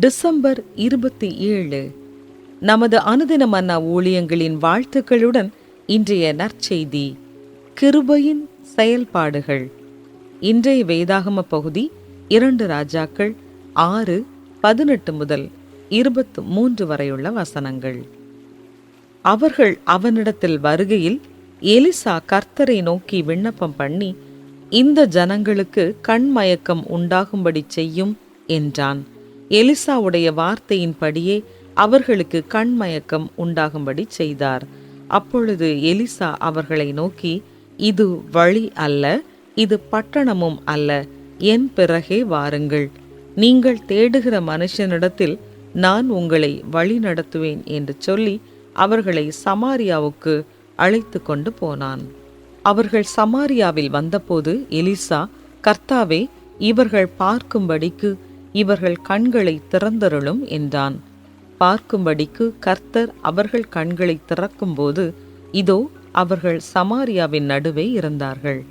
December இருபத்தி ஏழு. நமது அனுதின மன்னா ஊழியங்களின் வாழ்த்துக்களுடன் இன்றைய நற்செய்தி கிருபையின் செயல்பாடுகள். இன்றைய வேதாகம பகுதி இரண்டு ராஜாக்கள் ஆறு பதினெட்டு முதல் இருபத்து மூன்று வரையுள்ள வசனங்கள். அவர்கள் அவனிடத்தில் வருகையில் எலிசா கர்த்தரை நோக்கி விண்ணப்பம் பண்ணி இந்த ஜனங்களுக்கு கண்மயக்கம் உண்டாகும்படி செய்யும் என்றான். எலிசாவுடைய வார்த்தையின்படியே அவர்களுக்கு கண்மயக்கம் உண்டாகும்படி செய்தார். அப்பொழுது எலிசா அவர்களை நோக்கி இது வழி அல்ல இது பட்டணமும் அல்ல என் பிறகே வாருங்கள். நீங்கள் தேடுகிற மனுஷனிடத்தில் நான் உங்களை வழி நடத்துவேன் என்று சொல்லி அவர்களை சமாரியாவுக்கு அழைத்து கொண்டு போனான். அவர்கள் சமாரியாவில் வந்தபோது எலிசா கர்த்தாவே இவர்கள் பார்க்கும்படிக்கு இவர்கள் கண்களை திறந்தருளும் என்றான். பார்க்கும்படிக்கு கர்த்தர் அவர்கள் கண்களை திறக்கும்போது இதோ அவர்கள் சமாரியாவின் நடுவே இருந்தார்கள்.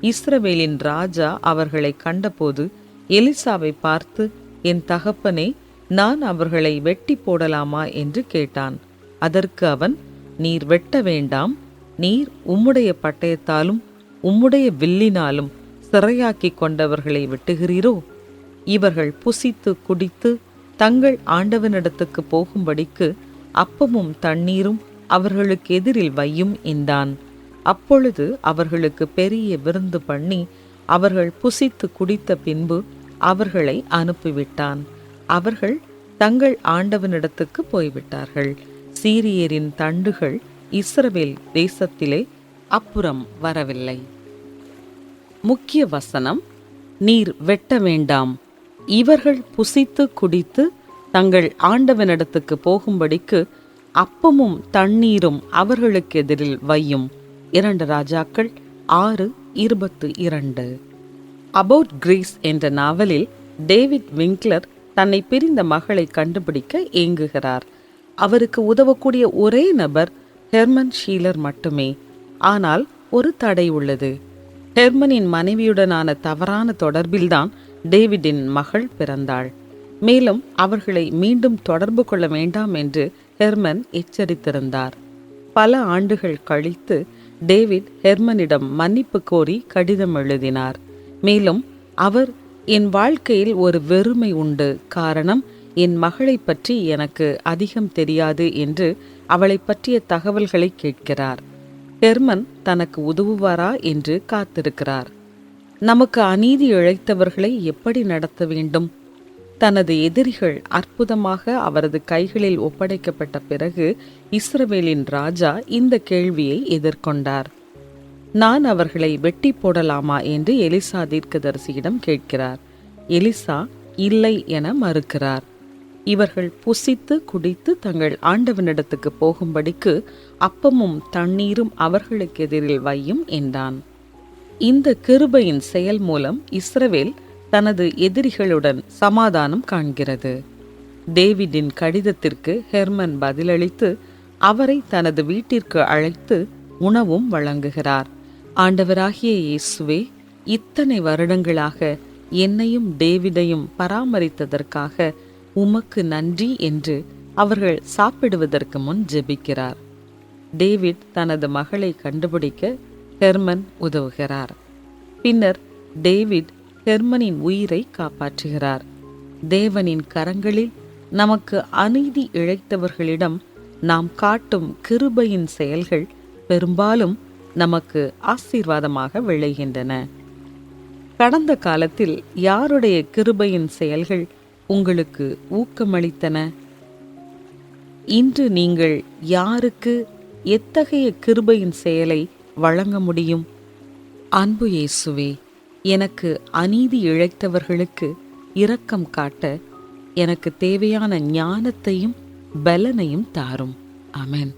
இஸ்ரவேலின் ராஜா அவர்களை கண்டபோது எலிசாவை பார்த்து என் தகப்பனே நான் அவர்களை வெட்டி போடலாமா? என்று கேட்டான். அதற்கு அவன் நீர் வெட்ட வேண்டாம். நீர் உம்முடைய பட்டயத்தாலும் உம்முடைய வில்லினாலும் சிறையாக்கி கொண்டவர்களை வெட்டுகிறீரோ? இவர்கள் புசித்து குடித்து தங்கள் ஆண்டவனிடத்துக்கு போகும்படிக்கு அப்பமும் தண்ணீரும் அவர்களுக்கு எதிரில் வையும் என்றான். அப்பொழுது அவர்களுக்கு பெரிய விருந்து பண்ணி அவர்கள் புசித்து குடித்த பின்பு அவர்களை அனுப்பிவிட்டான். அவர்கள் தங்கள் ஆண்டவனிடத்துக்கு போய்விட்டார்கள். சீரியரின் தண்டுகள் இஸ்ரவேல் தேசத்திலே அப்புறம் வரவில்லை. முக்கிய வசனம் நீர் வெட்ட வேண்டாம். இவர்கள் புசித்து குடித்து தங்கள் ஆண்டவனிடத்துக்கு போகும்படிக்கு அப்பமும் தண்ணீரும் அவர்களுக்கு எதிரில் வையும். இரண்டு ராஜாக்கள் ஆறு இருபத்து இரண்டு. அபவுட் கிரீஸ் என்ற நாவலில் டேவிட் விங்க்லர் தன்னை பிரிந்த மகளை கண்டுபிடிக்க ஏங்குகிறார். அவருக்கு உதவக்கூடிய ஒரே நபர் ஹெர்மன் ஷீலர் மட்டுமே. ஆனால் ஒரு தடை உள்ளது. ஹெர்மனின் மனைவியுடனான தவறான தொடர்பில்தான் டேவிடின் மகள் பிறந்தாள். மேலும் அவர்களை மீண்டும் தொடர்பு கொள்ள வேண்டாம் என்று ஹெர்மன் எச்சரித்திருந்தார். பல ஆண்டுகள் கழித்து டேவிட் ஹெர்மனிடம் மன்னிப்பு கோரி கடிதம் எழுதினார். மேலும் அவர் என் வாழ்க்கையில் ஒரு வெறுமை உண்டு. காரணம் என் மகளை பற்றி எனக்கு அதிகம் தெரியாது என்று அவளை பற்றிய தகவல்களை கேட்கிறார். ஹெர்மன் தனக்கு உதவுவாரா என்று காத்திருக்கிறார். நமக்கு அநீதி இழைத்தவர்களை எப்படி நடத்த வேண்டும்? தனது எதிரிகள் அற்புதமாக அவரது கைகளில் ஒப்படைக்கப்பட்ட பிறகு இஸ்ரவேலின் ராஜா இந்த கேள்வியை எதிர்கொண்டார். நான் அவர்களை வெட்டி போடலாமா என்று எலிசா தீர்க்கதரிசியிடம் கேட்கிறார். எலிசா இல்லை என மறுக்கிறார். இவர்கள் புசித்து குடித்து தங்கள் ஆண்டவனிடத்துக்கு போகும்படிக்கு அப்பமும் தண்ணீரும் அவர்களுக்கு எதிரில் வையும் என்றான். இந்த கிருபையின் செயல் மூலம் இஸ்ரவேல் தனது எதிரிகளுடன் சமாதானம் காண்கிறது. டேவிடின் கடிதத்திற்கு ஹெர்மன் பதிலளித்து அவரை தனது வீட்டிற்கு அழைத்து உணவும் வழங்குகிறார். ஆண்டவராகிய இயேசுவே இத்தனை வருடங்களாக என்னையும் டேவிடையும் பராமரித்ததற்காக உமக்கு நன்றி என்று அவர்கள் சாப்பிடுவதற்கு முன் ஜெபிக்கிறார். டேவிட் தனது மகளை கண்டுபிடிக்க ஹெர்மன் உதவுகிறார். பின்னர் டேவிட் ஹெர்மனின் உயிரை காப்பாற்றுகிறார். தேவனின் கரங்களில் நமக்கு அநீதி இழைத்தவர்களிடம் நாம் காட்டும் கிருபையின் செயல்கள் பெரும்பாலும் நமக்கு ஆசீர்வாதமாக விளைகின்றன. கடந்த காலத்தில் யாருடைய கிருபையின் செயல்கள் உங்களுக்கு ஊக்கமளித்தன? இன்று நீங்கள் யாருக்கு எத்தகைய கிருபையின் செயலை வழங்க முடியும். அன்பு இயேசுவே எனக்கு அநீதி இழைத்தவர்களுக்கு இரக்கம் காட்ட எனக்கு தேவையான ஞானத்தையும் பலனையும் தாரும். அமேன்